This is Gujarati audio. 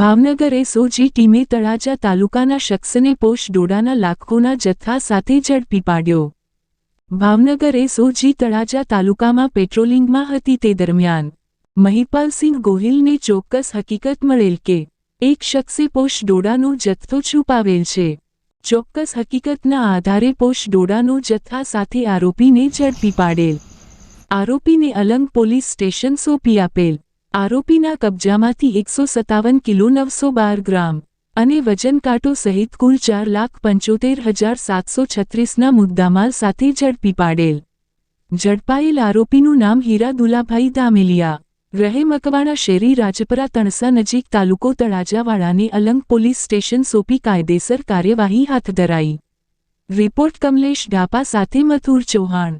ભાવનગર એસઓજી ટીમે તળાજા તાલુકાના શખ્સને પોષ ડોડાના લાખોના જથ્થા સાથે ઝડપી પાડ્યો. ભાવનગર એસઓજી તળાજા તાલુકામાં પેટ્રોલિંગમાં હતી તે દરમિયાન મહિપાલસિંહ ગોહિલને ચોક્કસ હકીકત મળેલ કે એક શખ્સે પોષ ડોડાનો જથ્થો છુપાવેલ છે. ચોક્કસ હકીકતના આધારે પોષ ડોડાનો જથ્થા સાથે આરોપીને ઝડપી પાડેલ. આરોપીને અલંગ પોલીસ સ્ટેશન સોંપી આપેલ. આરોપીના કબજામાંથી એકસો સત્તાવન કિલો નવસો બાર ગ્રામ અને વજન કાંટો સહિત કુલ ચાર લાખ પંચોતેર હજાર સાતસો છત્રીસના મુદ્દામાલ સાથે ઝડપી પાડેલ. ઝડપાયેલ આરોપીનું નામ હીરા દુલાભાઈ દામેલિયા, રહે મકવાણા શેરી, રાજપરા, તણસા નજીક તાલુકો તળાજાવાળાને અલંગ પોલીસ સ્ટેશન સોંપી કાયદેસર કાર્યવાહી હાથ ધરાઈ. રિપોર્ટ કમલેશ ઢાપા સાથે મથુર ચૌહાણ.